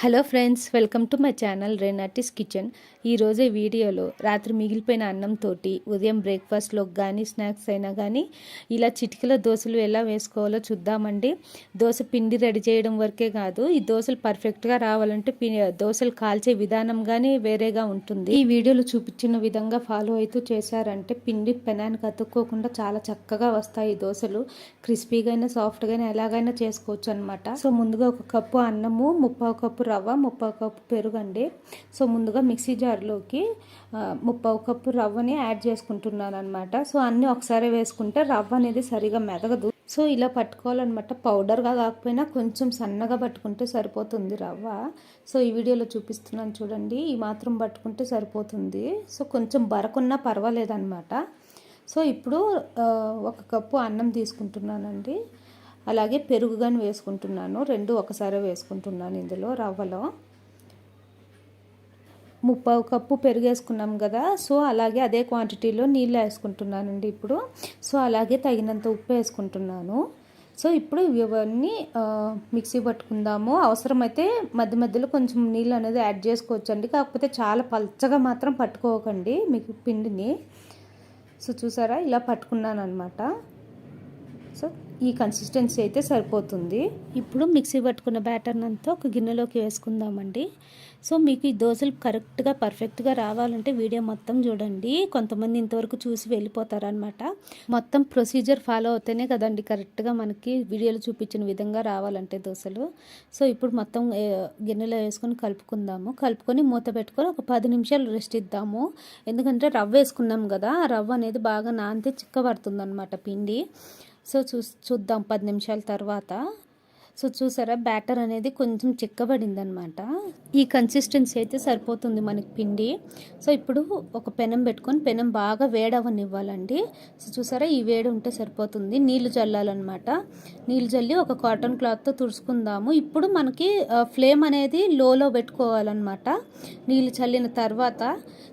Hello friends welcome to my channel Renatis kitchen. ఈరోజు వీడియోలో రాత్రి మిగిలిపోయిన అన్నంతో ఉదయం బ్రేక్ఫాస్ట్లో కానీ స్నాక్స్ అయినా కానీ ఇలా చిటికల దోశలు ఎలా వేసుకోవాలో చూద్దామండి. దోశ పిండి రెడీ చేయడం వరకే కాదు ఈ దోశలు పర్ఫెక్ట్గా రావాలంటే పి- దోశలు కాల్చే విధానం కానీ వేరేగా ఉంటుంది. ఈ వీడియోలో చూపించిన విధంగా ఫాలో అవుతూ చేశారంటే పిండి పెనానికి అతుక్కోకుండా చాలా చక్కగా వస్తాయి ఈ దోశలు. క్రిస్పీగా అయినా సాఫ్ట్గా అయినా ఎలాగైనా చేసుకోవచ్చు అనమాట సో ముందుగా ఒక కప్పు అన్నము ముప్పావు కప్పు రవ్వ ముప్పావు కప్పు పెరుగు అండి సో ముందుగా మిక్సీ జార్లోకి ముప్పై ముప్పావు కప్పు రవ్వని యాడ్ చేసుకుంటున్నాను అనమాట సో అన్నీ ఒకసారి వేసుకుంటే రవ్వ అనేది సరిగా మెదగదు. సో ఇలా పట్టుకోవాలన్నమాట. పౌడర్గా కాకపోయినా కొంచెం సన్నగా పట్టుకుంటే సరిపోతుంది రవ్వ. సో ఈ వీడియోలో చూపిస్తున్నాను చూడండి. ఈ మాత్రం పట్టుకుంటే సరిపోతుంది. సో కొంచెం బరకున్నా పర్వాలేదన్నమాట. సో ఇప్పుడు ఒక కప్పు అన్నం తీసుకుంటున్నానండి. అలాగే పెరుగు కానీ వేసుకుంటున్నాను. రెండు ఒకసారి వేసుకుంటున్నాను ఇందులో రవ్వలో. ముప్పావు కప్పు పెరుగు వేసుకున్నాం కదా సో అలాగే అదే క్వాంటిటీలో నీళ్ళు వేసుకుంటున్నానండి ఇప్పుడు. సో అలాగే తగినంత ఉప్పు వేసుకుంటున్నాను. సో ఇప్పుడు ఇవన్నీ మిక్సీ పట్టుకుందాము. అవసరమైతే మధ్య మధ్యలో కొంచెం నీళ్ళు అనేది యాడ్ చేసుకోవచ్చు అండి కాకపోతే చాలా పల్చగా మాత్రం పట్టుకోకండి మీకు పిండిని. సో చూసారా ఇలా పట్టుకున్నాను అనమాట సో ఈ కన్సిస్టెన్సీ అయితే సరిపోతుంది. ఇప్పుడు మిక్సీ పట్టుకున్న బ్యాటర్ని అంతా ఒక గిన్నెలోకి వేసుకుందామండి. సో మీకు ఈ దోశలు కరెక్ట్గా పర్ఫెక్ట్గా రావాలంటే వీడియో మొత్తం చూడండి. కొంతమంది ఇంతవరకు చూసి వెళ్ళిపోతారనమాట మొత్తం ప్రొసీజర్ ఫాలో అవుతేనే కదండి కరెక్ట్గా మనకి వీడియోలో చూపించిన విధంగా రావాలంటే దోశలు. సో ఇప్పుడు మొత్తం గిన్నెలో వేసుకొని కలుపుకుందాము. కలుపుకొని మూత పెట్టుకొని ఒక పది నిమిషాలు రెస్ట్ ఇద్దాము. ఎందుకంటే రవ్వ వేసుకున్నాం కదా ఆ రవ్వ అనేది బాగా నానితే చిక్కబడుతుంది అనమాట పిండి. సో చూ చూద్దాం పది నిమిషాల తర్వాత. సో చూసారా బ్యాటర్ అనేది కొంచెం చిక్కబడింది అనమాట ఈ కన్సిస్టెన్సీ అయితే సరిపోతుంది మనకి పిండి. సో ఇప్పుడు ఒక పెనం పెట్టుకొని పెనం బాగా వేడవనివ్వాలండి సో చూసారా ఈ వేడి ఉంటే సరిపోతుంది. నీళ్ళు చల్లాలన్నమాట. నీళ్ళు చల్లి ఒక కాటన్ క్లాత్తో తుడుచుకుందాము. ఇప్పుడు మనకి ఫ్లేమ్ అనేది లోలో పెట్టుకోవాలన్నమాట. నీళ్ళు చల్లిన తర్వాత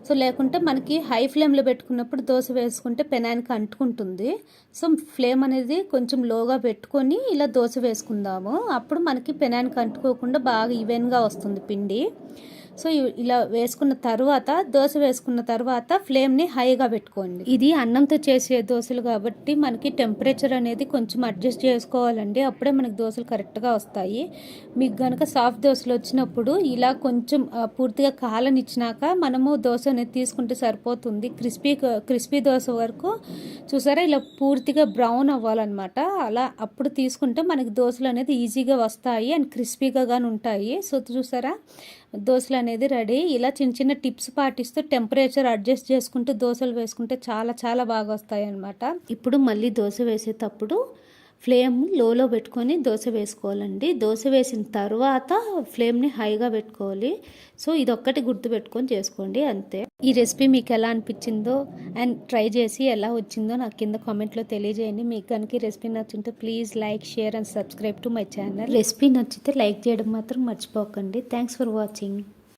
సో లేకుంటే మనకి హై ఫ్లేమ్లో పెట్టుకున్నప్పుడు దోశ వేసుకుంటే పెనానికి అంటుకుంటుంది. సో ఫ్లేమ్ అనేది కొంచెం లోగా పెట్టుకొని ఇలా దోశ వేసుకుందాము. అప్పుడు మనకి పెనానికి అంటుకోకుండా బాగా ఈవెన్గా వస్తుంది పిండి. సో ఇలా వేసుకున్న తర్వాత దోశ వేసుకున్న తర్వాత ఫ్లేమ్ని హైగా పెట్టుకోండి. ఇది అన్నంతో చేసే దోశలు కాబట్టి మనకి టెంపరేచర్ అనేది కొంచెం అడ్జస్ట్ చేసుకోవాలండి. అప్పుడే మనకి దోశలు కరెక్ట్గా వస్తాయి. మీకు కనుక సాఫ్ట్ దోశలు వచ్చినప్పుడు ఇలా కొంచెం పూర్తిగా కాలనిచ్చినాక మనము దోశ అనేది తీసుకుంటే సరిపోతుంది. క్రిస్పీ క్రిస్పీ దోశ వరకు చూసారా? ఇలా పూర్తిగా బ్రౌన్ అవ్వాలన్నమాట. అలా అప్పుడు తీసుకుంటే మనకి దోశలు అనేది ఈజీగా వస్తాయి అండ్ క్రిస్పీగా కానీ ఉంటాయి. సో చూసారా? దోశలు అనేది రెడీ. ఇలా చిన్న చిన్న టిప్స్ పాటిస్తూ టెంపరేచర్ అడ్జస్ట్ చేసుకుంటూ దోశలు వేసుకుంటే చాలా చాలా బాగా వస్తాయి అన్నమాట ఇప్పుడు మళ్ళీ దోశ వేసేటప్పుడు ఫ్లేమ్ లోలో పెట్టుకొని దోశ వేసుకోవాలండి. దోశ వేసిన తర్వాత ఫ్లేమ్ని హైగా పెట్టుకోవాలి. సో ఇదొక్కటి గుర్తు పెట్టుకొని చేసుకోండి అంతే. ఈ రెసిపీ మీకు ఎలా అనిపించిందో అండ్ ట్రై చేసి ఎలా వచ్చిందో నాకు కింద కామెంట్లో తెలియజేయండి. మీకు కనుక ఈ recipe నచ్చింటే please like share and subscribe to my channel. Recipe నచ్చితే లైక్ చేయడం మాత్రం మర్చిపోకండి. Thanks for watching.